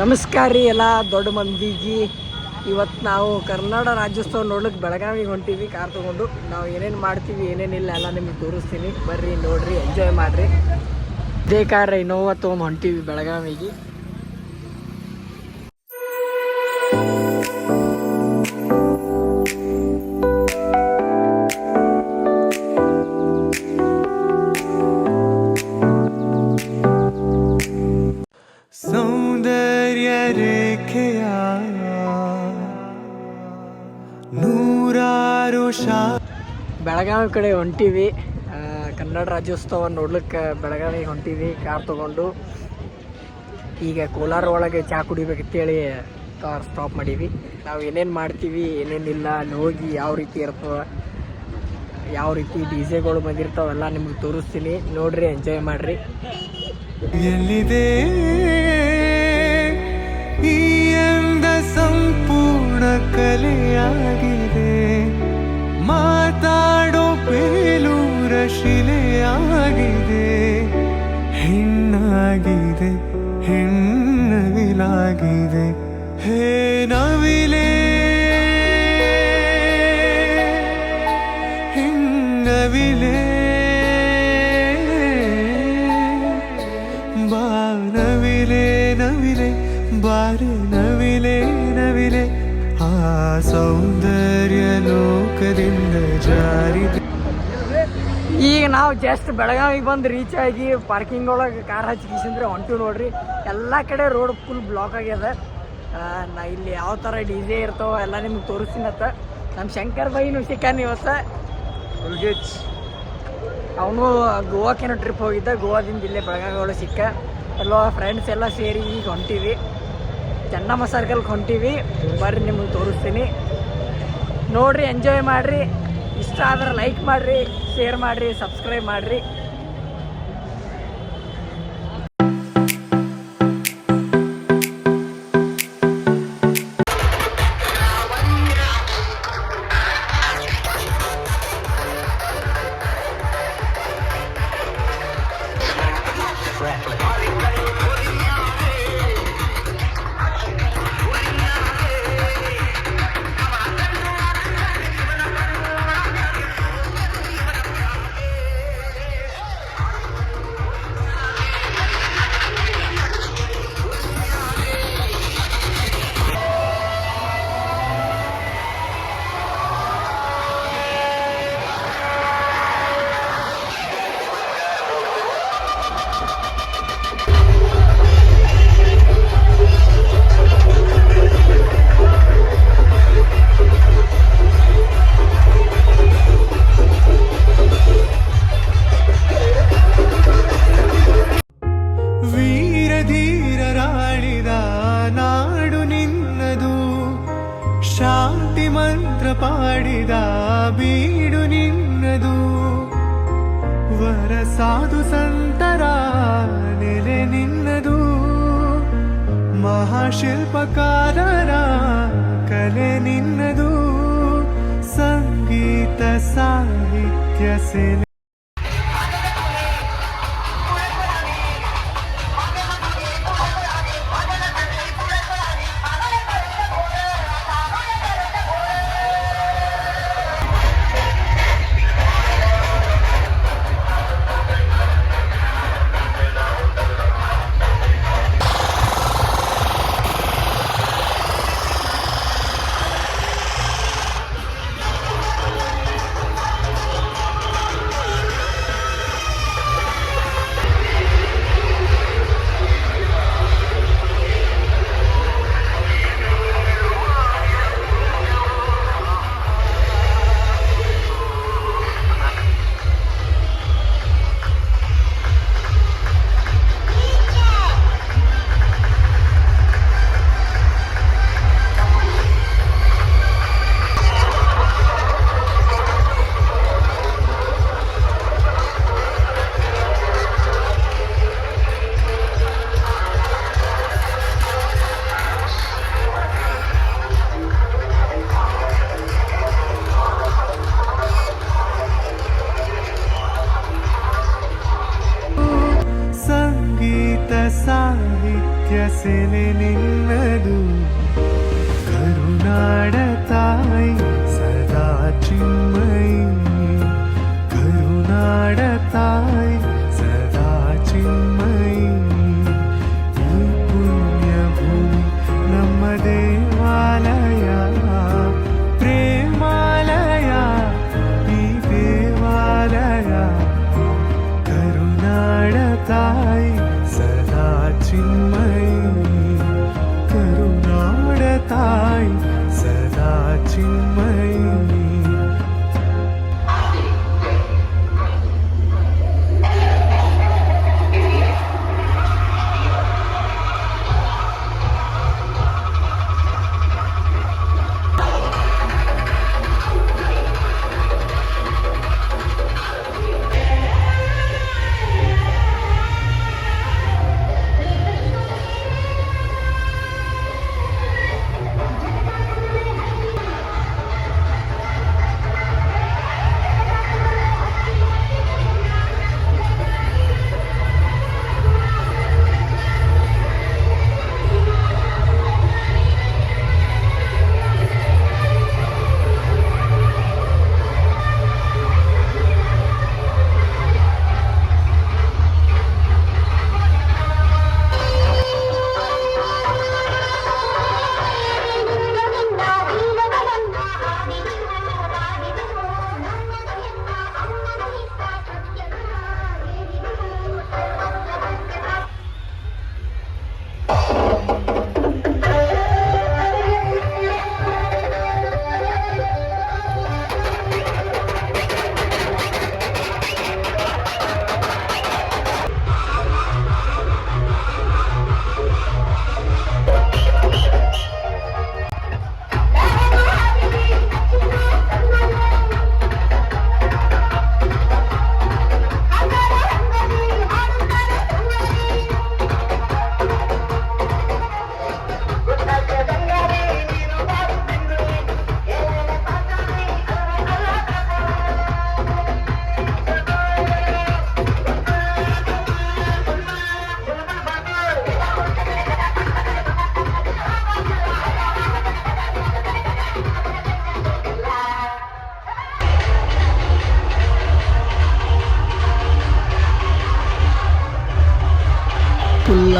ನಮಸ್ಕಾರ ರೀ ಎಲ್ಲ ದೊಡ್ಡ ಮಂದಿಗೆ ಇವತ್ತು ನಾವು ಕರ್ನಾಟಕ ರಾಜ್ಯೋತ್ಸವ ನೋಡ್ಲಿಕ್ಕೆ ಬೆಳಗಾವಿಗೆ ಹೊಂಟೀವಿ, ಕಾರ್ ತೊಗೊಂಡು. ನಾವು ಏನೇನು ಮಾಡ್ತೀವಿ ಏನೇನಿಲ್ಲ ಎಲ್ಲ ನಿಮಗೆ ತೋರಿಸ್ತೀನಿ. ಬರ್ರಿ, ನೋಡ್ರಿ ಎಂಜಾಯ್ ಮಾಡಿರಿ. ಇದೇ ಕಾರ್ ಇನೋವಾ ತೊಗೊಂಡು ಹೊಂಟೀವಿ ಬೆಳಗಾವಿಗೆ. ಬೆಳಗಾವಿ ಕಡೆ ಹೊಂಟೀವಿ. ಕನ್ನಡ ರಾಜ್ಯೋತ್ಸವ ನೋಡ್ಲಿಕ್ಕೆ ಬೆಳಗಾವಿಗೆ ಹೊಂಟೀವಿ ಕಾರ್ ತೊಗೊಂಡು. ಈಗ ಕೋಲಾರ ಒಳಗೆ ಚಹಾ ಕುಡಿಬೇಕಂತೇಳಿ ಕಾರ್ ಸ್ಟಾಪ್ ಮಾಡೀವಿ. ನಾವು ಏನೇನು ಮಾಡ್ತೀವಿ ಏನೇನಿಲ್ಲ ಅಲ್ಲಿ ಹೋಗಿ ಯಾವ ರೀತಿ ಇರ್ತವೆ ಯಾವ ರೀತಿ ಡಿ ಜೆಗಳು ಬಂದಿರ್ತಾವೆಲ್ಲ ನಿಮ್ಗೆ ತೋರಿಸ್ತೀನಿ. ನೋಡ್ರಿ ಎಂಜಾಯ್ ಮಾಡ್ರಿ. ಎಲ್ಲಿದೆ ಈ ಎಂದ ಸಂಪೂರ್ಣ ಕಲೆಯಾಗಿದೆ ಹೆಣ್ಣಾಗಿದೆ ಹೆಣ್ಣವಿಲಾಗಿದೆ ಹೇ ನವಿಲೆ ಹೆಣ್ಣವಿಲೆ ಬಾ ನವಿಲೆ ನವಿಲೆ ಬಾರೆ ನವಿಲೆ ನವಿಲೆ ಆ ಸೌಂದರ್ಯ ಲೋಕದಿಂದ ಜಾರಿದೆ ಈಗ ನಾವು ಜಸ್ಟ್ ಬೆಳಗಾವಿಗೆ ಬಂದು ರೀಚ್ ಆಗಿ ಪಾರ್ಕಿಂಗ್ ಒಳಗೆ ಕಾರ್ ಹಚ್ಚಿಸಿದ್ರೆ ಹೊಂಟು ನೋಡ್ರಿ. ಎಲ್ಲ ಕಡೆ ರೋಡ್ ಫುಲ್ ಬ್ಲಾಕ್ ಆಗ್ಯದ. ನಾ ಇಲ್ಲಿ ಯಾವ ಥರ ಡಿ ಜೆ ಇರ್ತಾವ ಎಲ್ಲ ನಿಮ್ಗೆ ತೋರಿಸ್ತೀನತ್ತ ನಮ್ಮ ಶಂಕರ್ ಬೈನು ಸಿಕ್ಕಾನ ಇವತ್ತ. ಅವನು ಗೋವಾಕೇನೋ ಟ್ರಿಪ್ ಹೋಗಿದ್ದ. ಗೋವಾದಿಂದ ಇಲ್ಲೇ ಬೆಳಗಾವಿ ಸಿಕ್ಕ. ಎಲ್ಲ ಫ್ರೆಂಡ್ಸ್ ಎಲ್ಲ ಸೇರಿ ಈಗ ಹೊಂಟೀವಿ. ಚೆನ್ನಮ್ಮ ಸರ್ಕಲ್ಗೆ ಹೊಂಟೀವಿ. ಬರ್ರಿ ನಿಮಗೆ ತೋರಿಸ್ತೀನಿ. ನೋಡ್ರಿ ಎಂಜಾಯ್ ಮಾಡಿರಿ. ಇಷ್ಟ ಆದ್ರೆ ಲೈಕ್ ಮಾಡಿರಿ ಶೇರ್ ಮಾಡಿರಿ ಸಬ್ಸ್ಕ್ರೈಬ್ ಮಾಡಿರಿ. ಸಾಧು ಸಂತರ ನೆಲೆ ನಿನ್ನದು. ಮಹಾಶಿಲ್ಪಕಾರರ ಕಲೆ ನಿನ್ನದು. ಸಂಗೀತ ಸಾಹಿತ್ಯ ಸೆಲೆ ಸಾಹಿತ್ಯ too much.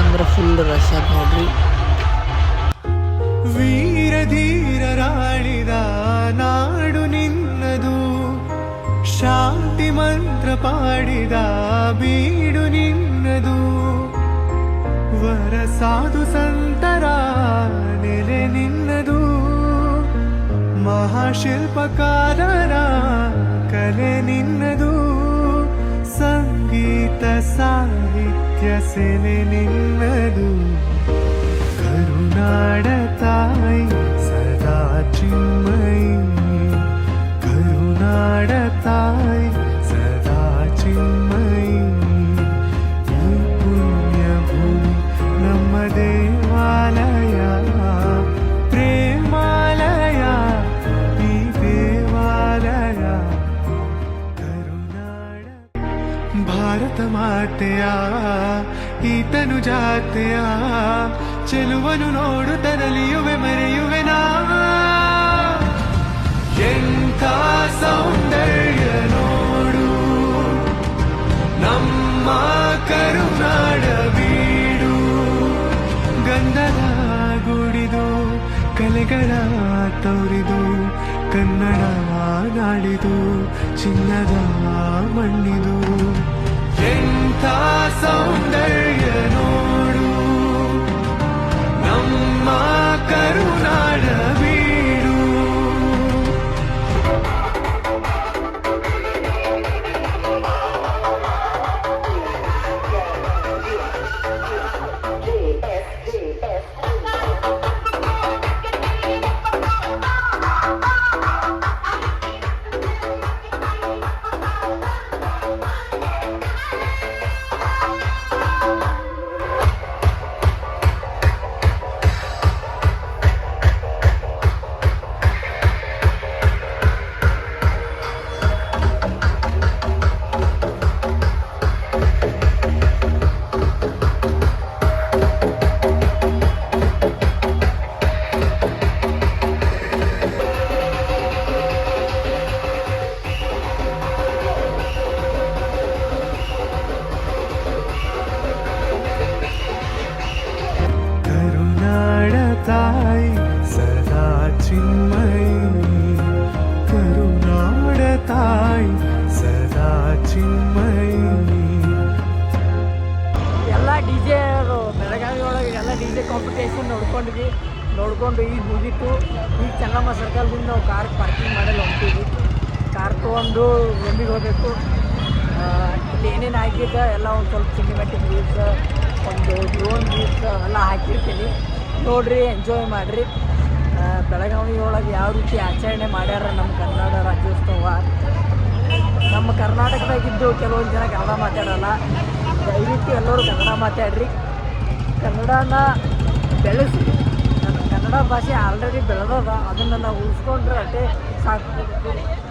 ಅಂದ್ರೆ ಫುಲ್ ರಶ್ ಅದ ನೋಡ್ರಿ. ವೀರ ನಾಡು ನಿನ್ನದು, ಶಾಂತಿ ಮಂತ್ರ ಪಾಡಿದ ಬೀಡು ನಿನ್ನದು. ವರ ಸಾಧು ಸಂತರ ನೆಲೆ ನಿನ್ನದು, ಮಹಾಶಿಲ್ಪಕಾರರ ಕಲೆ ನಿನ್ನದು. ಸಂಗೀತ ಸಾಹಿತ್ಯ ಸೆಲೆ ನಿನ್ನದು ಕರುನಾಡ ತಾಯಿ ಸದಾ ಚಿನ್ಮಯಿ ಕರುನಾಡ ತಾಯಿ ಈತನು ಜಾತೆಯ. ಚೆಲುವನು ನೋಡುತ್ತದಲಿಯುವೆ ಮರೆಯುವೆ ನಾ. ಎಂಥ ಸೌಂದರ್ಯ ನೋಡು. ನಮ್ಮ ಕರುನಾಡ ಬೀಡು. ಗಂಧದ ಗುಡಿದು, ಕಲೆಗಳ ತೋರಿದು, ಕನ್ನಡ ನಾಡಿದು, ಚಿನ್ನದ ಮಣ್ಣಿದು. ಎಂಥ ಸೌಂದರ್ಯ ಜೆ ಬೆಳಗಾವಿ ಒಳಗೆ ಎಲ್ಲ ಡಿ ಜೆ ಕಾಂಪಿಟೇಷನ್ ನೋಡ್ಕೊಂಡ್ವಿ. ನೋಡ್ಕೊಂಡು ಈಗ ಮುಗೀತು. ಈಗ ಚೆನ್ನಮ್ಮ ಸರ್ಕಲ್ದಿಂದ ನಾವು ಕಾರ್ ಪಾರ್ಕಿಂಗ್ ಮಾಡಲು ಹೊಂಟೀವಿ ಕಾರ್ ತೊಗೊಂಡು ರೂಮಿಗೆ ಹೋಗಬೇಕು? ಇಲ್ಲಿ ಏನೇನು ಆಗಿದ್ದ ಎಲ್ಲ ಒಂದು ಸ್ವಲ್ಪ ಸಿನಿಮ್ಯಾಟಿಕ್ ವ್ಯೂಸ್ ಒಂದು ಡ್ರೋನ್ ವ್ಯೂಸ್ ಎಲ್ಲ ಹಾಕಿರ್ತೀನಿ. ನೋಡ್ರಿ ಎಂಜಾಯ್ ಮಾಡಿರಿ. ಬೆಳಗಾವಿ ಒಳಗೆ ಯಾವ ರೀತಿ ಆಚರಣೆ ಮಾಡ್ಯಾರ ನಮ್ಮ ಕನ್ನಡ ರಾಜ್ಯೋತ್ಸವ? ನಮ್ಮ ಕರ್ನಾಟಕದಾಗಿದ್ದು ಕೆಲವೊಂದು ಜನ ಕನ್ನಡ ಮಾತಾಡಲ್ಲ. ದಯವಿಟ್ಟು ಎಲ್ಲರೂ ಕನ್ನಡ ಮಾತಾಡ್ರಿ. ಕನ್ನಡನ ಬೆಳೆಸಿ. ಕನ್ನಡ ಭಾಷೆ ಆಲ್ರೆಡಿ ಬೆಳೆದದ. ಅದನ್ನು ನಾವು ಉಳಿಸ್ಕೊಂಡ್ರೆ ಅಷ್ಟೇ ಸಾಕು.